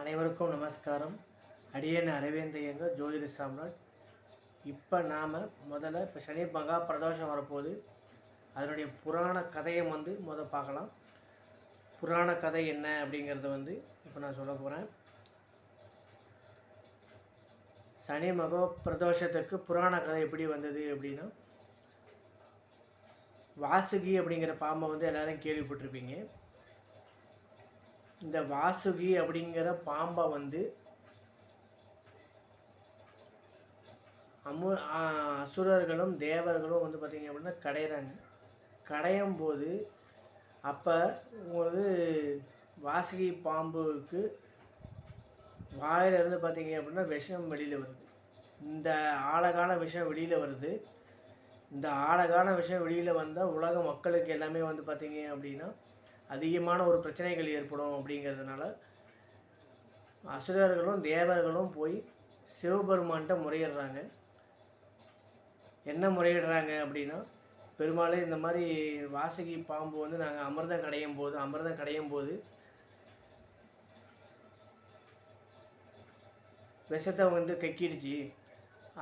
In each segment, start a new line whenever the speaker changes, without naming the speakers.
அனைவருக்கும் நமஸ்காரம். அடியன் அரவிந்தையங்க ஜோதிட சாம்ராட். இப்போ நாம் முதல்ல இப்போ சனி மகா பிரதோஷம் வரப்போகுது. அதனுடைய புராண கதையை வந்து முத பார்க்கலாம். புராண கதை என்ன அப்படிங்கிறத வந்து இப்போ நான் சொல்ல போகிறேன் சனி மகா பிரதோஷத்துக்கு புராண கதை எப்படி வந்தது அப்படின்னா வாசுகி அப்படிங்கிற பாம்பை வந்து எல்லோரும் கேள்விப்பட்டிருப்பீங்க. இந்த வாசுகி அப்படிங்கிற பாம்பை வந்து அமு அசுரர்களும் தேவர்களும் வந்து பார்த்திங்க அப்படின்னா கடையிறாங்க. கடையும் போது அப்போ வந்து வாசுகி பாம்புக்கு வாயிலிருந்து பார்த்திங்க அப்படின்னா விஷம் வெளியில் வருது. இந்த ஆழகான விஷம் வெளியில் வருது. இந்த ஆழகான விஷயம் வெளியில் வந்தால் உலக மக்களுக்கு எல்லாமே வந்து பார்த்திங்க அப்படின்னா அதிகமான ஒரு பிரச்சனைகள் ஏற்படும் அப்படிங்கிறதுனால அசுரர்களும் தேவர்களும் போய் சிவபெருமான்கிட்ட முறையிடுறாங்க. என்ன முறையிடுறாங்க அப்படின்னா பெருமாளே இந்த மாதிரி வாசகி பாம்பு வந்து நாங்கள் அமிர்தம் கடையும் போது அமிர்தம் கடையும் போது விஷத்தை வந்து கக்கிடுச்சு.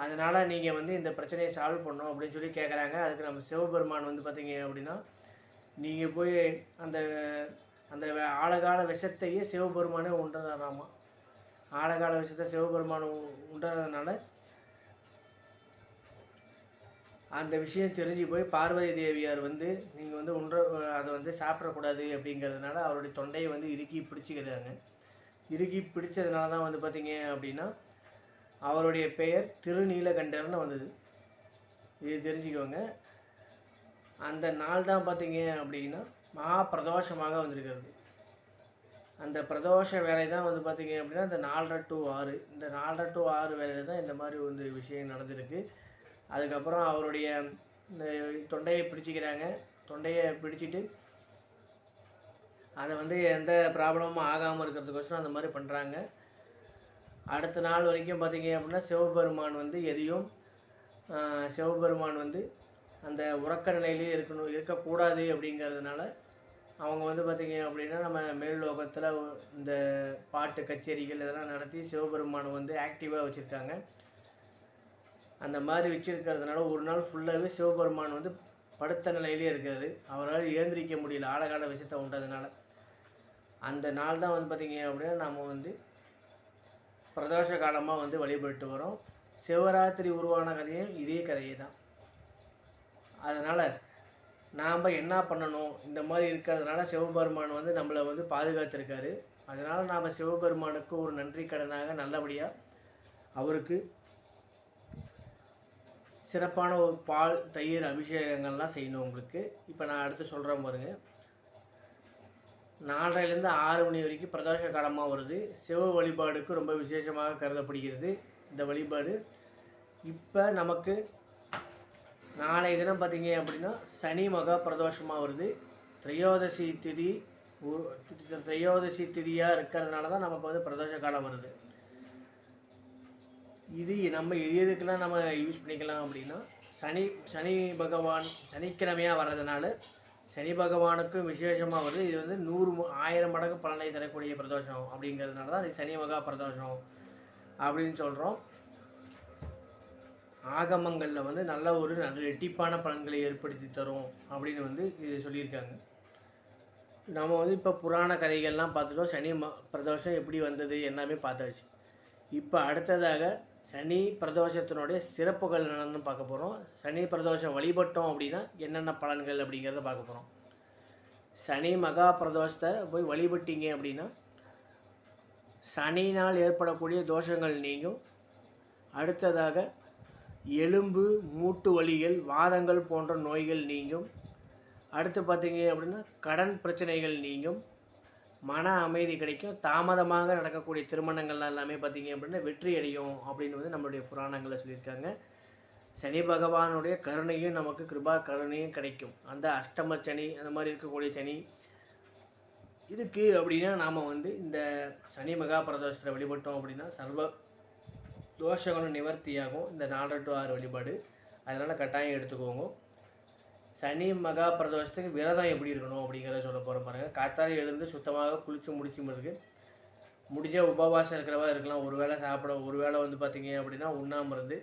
அதனால் நீங்கள் வந்து இந்த பிரச்சனையை சால்வ் பண்ணணும் அப்படின்னு சொல்லி கேட்குறாங்க அதுக்கு நம்ம சிவபெருமான் வந்து பார்த்தீங்க அப்படின்னா நீங்கள் போய் அந்த அந்த ஆழகால விஷத்தையே சிவபெருமானே உண்டுறாராமா ஆழகால விஷத்தை சிவபெருமான் உ- உண்டுறதுனால அந்த விஷயம் தெரிஞ்சு போய் பார்வதி தேவியார் வந்து நீங்கள் வந்து உண்ற அதை வந்து சாப்பிடக்கூடாது அப்படிங்கிறதுனால அவருடைய தொண்டையை வந்து இறுக்கி பிடிச்சிக்கிறாங்க. இறுக்கி பிடிச்சதுனால தான் வந்து பார்த்திங்க அப்படின்னா அவருடைய பெயர் திருநீலகண்டர்னு வந்தது. இது தெரிஞ்சுக்கோங்க. அந்த நாள் தான் பார்த்தீங்க அப்படின்னா மகா பிரதோஷமாக வந்திருக்கிறது. அந்த பிரதோஷ வேலை தான் வந்து பார்த்தீங்க அப்படின்னா இந்த நாலரை டு ஆறு இந்த நாலரை டு ஆறு வேலையில் தான் இந்த மாதிரி வந்து விஷயம் நடந்திருக்கு. அதுக்கப்புறம் அவருடைய இந்த தொண்டையை பிடிச்சிக்கிறாங்க. தொண்டையை பிடிச்சிட்டு அதை வந்து எந்த ப்ராப்ளமும் ஆகாமல் இருக்கிறதுக்கோசரம் அந்த மாதிரி பண்ணுறாங்க அடுத்த நாள் வரைக்கும் பார்த்தீங்க அப்படின்னா சிவபெருமான் வந்து எதையும் சிவபெருமான் வந்து அந்த உறக்க நிலையிலே இருக்கணும் இருக்கக்கூடாது அப்படிங்கிறதுனால அவங்க வந்து பார்த்திங்க அப்படின்னா நம்ம மேல் லோகத்தில் இந்த பாட்டு கச்சேரிகள் இதெல்லாம் நடத்தி சிவபெருமானை வந்து ஆக்டிவாக வச்சுருக்காங்க. அந்த மாதிரி வச்சுருக்கிறதுனால ஒரு நாள் ஃபுல்லாகவே சிவபெருமான் வந்து படுத்த நிலையிலே இருக்காது அவரால் ஏந்திரிக்க முடியல ஆழகால விஷயத்தை உண்டதுனால. அந்த நாள் தான் வந்து பார்த்திங்க அப்படின்னா நம்ம வந்து பிரதோஷ காலமாக வந்து வழிபட்டு வரோம். சிவராத்திரி உருவான கதையும் இதே கதையே தான். அதனால் நாம் என்ன பண்ணணும்? இந்த மாதிரி இருக்கிறதுனால சிவபெருமான் வந்து நம்மளை வந்து பாதுகாத்திருக்காரு. அதனால் நாம் சிவபெருமானுக்கு ஒரு நன்றி கடனாக நல்லபடியாக அவருக்கு சிறப்பான ஒரு பால் தயிர் அபிஷேகங்கள்லாம் செய்யணும் உங்களுக்கு. இப்போ நான் அடுத்து சொல்கிறேன் பாருங்க. நாலரைலேருந்து ஆறு மணி வரைக்கும் பிரதோஷ காலமாக வருது. சிவ வழிபாடுக்கு ரொம்ப விசேஷமாக கருதப்படுகிறது. இந்த வழிபாடு இப்போ நமக்கு நாளைய தினம் பார்த்தீங்க அப்படின்னா சனி மகா பிரதோஷமாக வருது. திரையோதசி திதி திரையோதசி திதியாக இருக்கிறதுனால தான் நமக்கு வந்து பிரதோஷ காலம் வருது. இது நம்ம எதுக்கெல்லாம் நம்ம யூஸ் பண்ணிக்கலாம் அப்படின்னா சனி சனி பகவான் சனிக்கிழமையாக வர்றதுனால சனி பகவானுக்கும் விசேஷமாக வருது. இது வந்து நூறு ஆயிரம் மடங்கு பலனை தரக்கூடிய பிரதோஷம் அப்படிங்கிறதுனால தான் இது சனி மகா பிரதோஷம் அப்படின்னு சொல்கிறோம் ஆகமங்களில் வந்து நல்ல ஒரு நல்ல ரெட்டிப்பான பலன்களை ஏற்படுத்தி தரும் அப்படின்னு வந்து இது சொல்லியிருக்காங்க. நம்ம வந்து இப்போ புராண கதைகள்லாம் பார்த்துட்டோம் சனி ம பிரதோஷம் எப்படி வந்தது எல்லாமே பார்த்தாச்சு. இப்போ அடுத்ததாக சனி பிரதோஷத்தினுடைய சிறப்புகள் என்னென்னு பார்க்க போகிறோம் சனி பிரதோஷம் வழிபட்டோம் அப்படின்னா என்னென்ன பலன்கள் அப்படிங்கிறத பார்க்க போகிறோம் சனி மகா பிரதோஷத்தை போய் வழிபட்டீங்க அப்படின்னா சனியினால் ஏற்படக்கூடிய தோஷங்கள் நீங்கும். அடுத்ததாக எலும்பு மூட்டு வலிகள் வாதங்கள் போன்ற நோய்கள் நீங்கும். அடுத்து பார்த்தீங்க அப்படின்னா கடன் பிரச்சனைகள் நீங்கும். மன அமைதி கிடைக்கும். தாமதமாக நடக்கக்கூடிய திருமணங்கள் எல்லாமே பார்த்தீங்க அப்படின்னா வெற்றி அடையும் அப்படின்னு வந்து நம்மளுடைய புராணங்களில் சொல்லியிருக்காங்க. சனி பகவானுடைய கருணையும் நமக்கு கிருபா கருணையும் கிடைக்கும். அந்த அஷ்டம சனி அந்த மாதிரி இருக்கக்கூடிய சனி. இதுக்கு அப்படின்னா நாம் வந்து இந்த சனி மகா பிரதோஷத்தில் வழிபட்டோம் அப்படின்னா சர்வ தோஷங்களும் நிவர்த்தியாகும் இந்த நாலரை டு ஆறு வழிபாடு. அதனால் கட்டாயம் எடுத்துக்கோங்க. சனி மகா பிரதோஷத்துக்கு விரதம் எப்படி இருக்கணும் அப்படிங்கிறத சொல்ல போகிற பாருங்கள் காத்தால எழுந்து சுத்தமாக குளிச்சு முடிச்சு பிறகு முடிஞ்ச உபவாசம் இருக்கிறவா இருக்கலாம். ஒரு வேளை சாப்பிட ஒரு வேளை வந்து பார்த்திங்க அப்படின்னா உண்ணாமிருந்து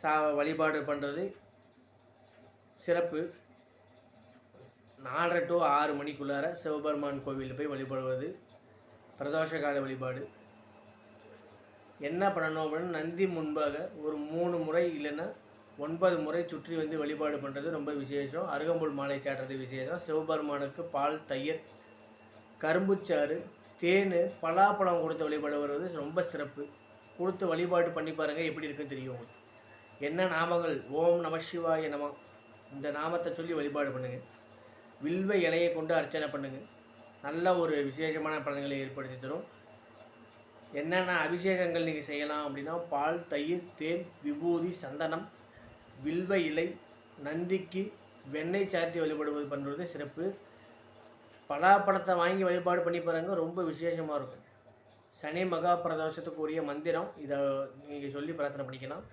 சா வழிபாடு பண்ணுறது சிறப்பு. நாலரை டு ஆறு மணிக்குள்ளார சிவபெருமான் கோவிலில் போய் வழிபடுவது பிரதோஷ கால வழிபாடு. என்ன பண்ணணும் அப்படின்னா நந்தி முன்பாக ஒரு மூணு முறை இல்லைன்னா ஒன்பது முறை சுற்றி வந்து வழிபாடு பண்ணுறது ரொம்ப விசேஷம். அருகம்புல் மாலை சாட்டுறது விசேஷம். சிவபெருமானுக்கு பால் தயிர் கரும்புச்சாறு தேன் பலாப்பழம் கொடுத்து வழிபாடு வருவது ரொம்ப சிறப்பு. கொடுத்து வழிபாடு பண்ணி பாருங்கள் எப்படி இருக்குன்னு தெரியும் உங்களுக்கு. என்ன நாமங்கள்? ஓம் நம சிவாய நம. இந்த நாமத்தை சொல்லி வழிபாடு பண்ணுங்கள் வில்வ இலையை கொண்டு அர்ச்சனை பண்ணுங்கள் நல்ல ஒரு விசேஷமான பலன்களை ஏற்படுத்தி தரும். என்னென்ன அபிஷேகங்கள் நீங்கள் செய்யலாம் அப்படின்னா பால் தயிர் தேன் விபூதி சந்தனம் வில்வ இலை நந்திக்கு வெண்ணெய் சாத்தி வழிபடுவது பண்ணுறது சிறப்பு. பலாப்பழத்தை வாங்கி வழிபாடு பண்ணி பாருங்க ரொம்ப விசேஷமாக இருக்கும். சனி மகா பிரதோஷத்துக்குரிய மந்திரம் இதை நீங்கள் சொல்லி பிரார்த்தனை பண்ணிக்கலாம்.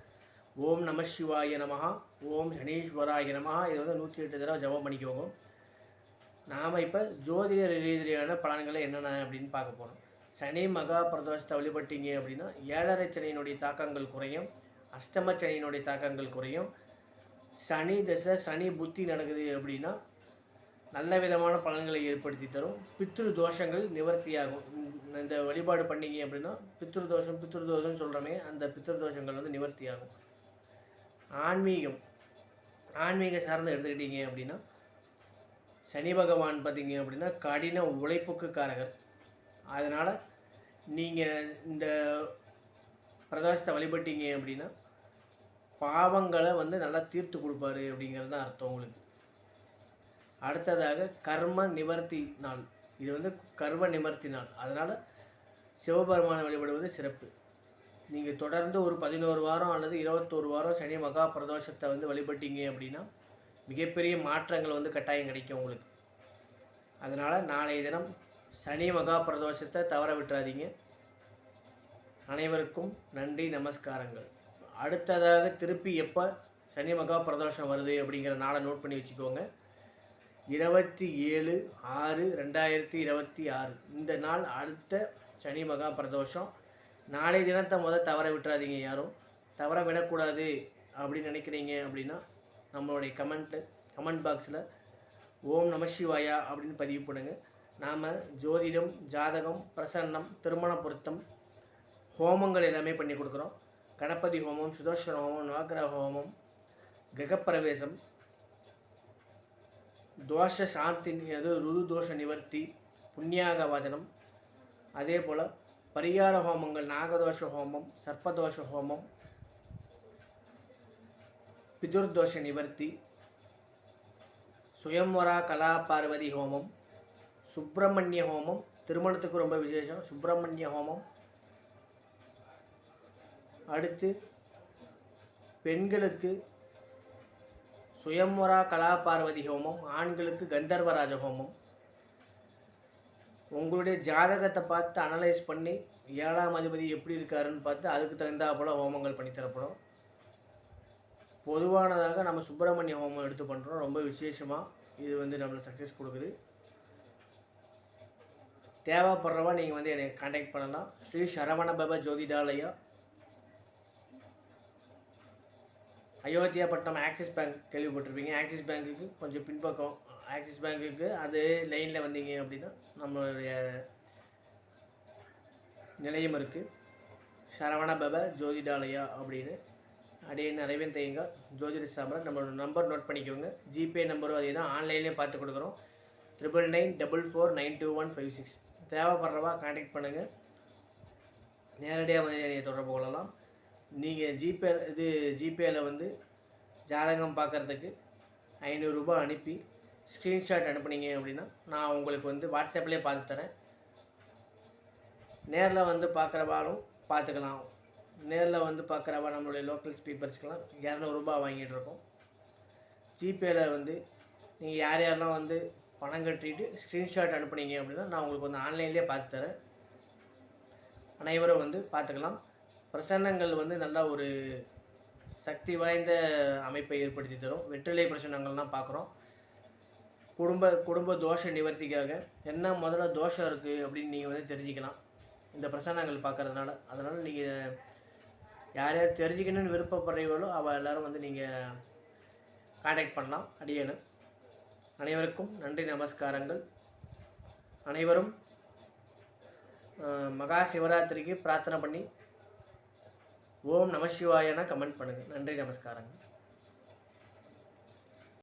ஓம் நம சிவாய நமகா ஓம் சனீஸ்வராய நமகா இதை வந்து நூற்றி எட்டு தடவை ஜபம் பண்ணிக்கோங்க. நாம் இப்போ ஜோதிட ரீதியான பலன்களை என்னென்ன அப்படின்னு பார்க்க போகிறோம் சனி மகா பிரதோஷத்தை வழிபட்டீங்க அப்படின்னா ஏழரை சனியினுடைய தாக்கங்கள் குறையும் அஷ்டம சனியினுடைய தாக்கங்கள் குறையும். சனி தசை சனி புத்தி நடக்குது அப்படின்னா நல்ல விதமான பலன்களை ஏற்படுத்தி தரும். பித்ரு தோஷங்கள் நிவர்த்தியாகும். இந்த- இந்த வழிபாடு பண்ணீங்க அப்படின்னா பித்ரு தோஷம் பித்ரு தோஷம்னு சொல்கிறோமே அந்த பித்ரு தோஷங்கள் வந்து நிவர்த்தியாகும். ஆன்மீகம். ஆன்மீக சார்ந்து எடுத்துக்கிட்டீங்க அப்படின்னா சனி பகவான் பார்த்தீங்க அப்படின்னா கடின உழைப்புக்கு காரகர். அதனால் நீங்கள் இந்த பிரதோஷத்தை வழிபட்டீங்க அப்படின்னா பாவங்களை வந்து நல்லா தீர்த்து கொடுப்பாரு அப்படிங்கிறது தான் அர்த்தம் உங்களுக்கு. அடுத்ததாக கர்ம நிவர்த்தி நாள். இது வந்து கர்ம நிவர்த்தி நாள். அதனால் சிவபெருமானை வழிபடுவது சிறப்பு. நீங்கள் தொடர்ந்து ஒரு பதினோரு வாரம் அல்லது இருபத்தோரு வாரம் சனி மகா பிரதோஷத்தை வந்து வழிபட்டீங்க அப்படின்னா மிகப்பெரிய மாற்றங்கள் வந்து கட்டாயம் கிடைக்கும் உங்களுக்கு. அதனால் நாளைய தினம் சனி மகா பிரதோஷத்தை தவற விட்டுறாதீங்க. அனைவருக்கும் நன்றி நமஸ்காரங்கள். அடுத்ததாக திருப்பி எப்போ சனி மகா பிரதோஷம் வருது அப்படிங்கிற நாளை நோட் பண்ணி வச்சுக்கோங்க. இருபத்தி ஏழு ஆறு ரெண்டாயிரத்தி இருபத்தி ஆறு. இந்த நாள் அடுத்த சனி மகா பிரதோஷம். நாளை தினத்தை முதல் தவற விட்டுறாதீங்க யாரும். தவற விடக்கூடாது அப்படின்னு நினைக்கிறீங்க அப்படின்னா நம்மளுடைய கமெண்ட்டு கமெண்ட் பாக்ஸில் ஓம் நம சிவாயா அப்படின்னு பதிவு பண்ணுங்கள் நாம் ஜோதிடம் ஜாதகம் பிரசன்னம் திருமண பொருத்தம் ஹோமங்கள் எல்லாமே பண்ணி கொடுக்குறோம். கணபதி ஹோமம் சுதர்ஷன ஹோமம் நவக்கிரக ஹோமம் கிரகப்பிரவேசம் தோஷ சாந்தி அது ருது தோஷ நிவர்த்தி புண்ணியாக வாசனம் அதே போல் பரிகார ஹோமங்கள் நாகதோஷ ஹோமம் சர்ப்பதோஷ ஹோமம் பிதுர்தோஷ நிவர்த்தி சுயம்வரா கலா பார்வதி ஹோமம் சுப்பிரமணிய ஹோமம் திருமணத்துக்கு ரொம்ப விசேஷம். சுப்பிரமணிய ஹோமம். அடுத்து பெண்களுக்கு சுயம்வரா கலா பார்வதி ஹோமம் ஆண்களுக்கு கந்தர்வராஜ ஹோமம். உங்களுடைய ஜாதகத்தை பார்த்து அனலைஸ் பண்ணி ஏழாம் அதிபதி எப்படி இருக்காருன்னு பார்த்து அதுக்கு தகுந்தாப்போல் ஹோமங்கள் பண்ணித்தரப்படும் பொதுவானதாக நம்ம சுப்பிரமணிய ஹோமம் எடுத்து பண்ணுறோம் ரொம்ப விசேஷமாக இது வந்து நம்மளுக்கு சக்ஸஸ் கொடுக்குது. தேவைப்படுறவா நீங்கள் வந்து என்னை காண்டாக்ட் பண்ணலாம். ஸ்ரீ சரவண பப ஜோதிடாலயா. அயோத்தியாப்பட்டினம் ஆக்சிஸ் பேங்க் கேள்விப்பட்டிருப்பீங்க. ஆக்சிஸ் பேங்க்குக்கு கொஞ்சம் பின்பக்கம். ஆக்சிஸ் பேங்க்குக்கு அது லைனில் வந்தீங்க அப்படின்னா நம்மளுடைய நிலையம் இருக்குது சரவண பப ஜோதிடாலயா அப்படின்னு. அப்படியே நிறைவேன் தேங்க ஜோதிட சாம்பரம் நம்மளோட நம்பர் நோட் பண்ணிக்கோங்க. ஜிபே நம்பரும் அதே தான் ஆன்லைன்லேயே பார்த்து கொடுக்குறோம். Triple nine double four nine two one five six தேவைப்படுறவா contact பண்ணுங்கள் நேரடியாக வந்து நீங்கள் தொடர்பு கொள்ளலாம். நீங்கள் ஜிபே இது ஜிபேயில் வந்து ஜாதகம் பார்க்குறதுக்கு ஐநூறுரூபா அனுப்பி ஸ்க்ரீன்ஷாட் அனுப்புனீங்க அப்படின்னா நான் உங்களுக்கு வந்து வாட்ஸ்அப்லேயே பார்த்து தரேன். நேரில் வந்து பார்க்குறவாலும் பார்த்துக்கலாம். நேரில் வந்து பார்க்குறவா நம்மளுடைய லோக்கல் ஸ்பீக்கர்ஸ்க்கெலாம் இரநூறுபா வாங்கிட்டு இருக்கோம். ஜிபேயில் வந்து நீங்கள் யார் யாரெல்லாம் வந்து பணம் கட்டிட்டு ஸ்க்ரீன்ஷாட் அனுப்புனீங்க அப்படின்னா நான் உங்களுக்கு வந்து ஆன்லைன்லேயே பார்த்து தரேன். அனைவரும் வந்து பார்த்துக்கலாம். பிரசன்னங்கள் வந்து நல்லா ஒரு சக்தி வாய்ந்த அமைப்பை ஏற்படுத்தி தரும். வெற்றிலை பிரசன்னங்கள்லாம் பார்க்குறோம். குடும்ப குடும்ப தோஷ நிவர்த்திக்காக என்ன முதல்ல தோஷம் இருக்குது அப்படின்னு நீங்கள் வந்து தெரிஞ்சுக்கலாம். இந்த பிரசன்னங்கள் பார்க்கறதுனால. அதனால் நீங்கள் யார் யார் தெரிஞ்சுக்கணும்னு விருப்பப்படுறீங்களோ அவள் எல்லோரும் வந்து நீங்கள் காண்டாக்ட் பண்ணலாம். அடியேனு அனைவருக்கும் நன்றி நமஸ்காரங்கள். அனைவரும் மகா சிவராத்திரிக்கு பிரார்த்தனை பண்ணி ஓம் நம சிவாயன கமெண்ட் பண்ணுங்கள் நன்றி நமஸ்காரங்கள்.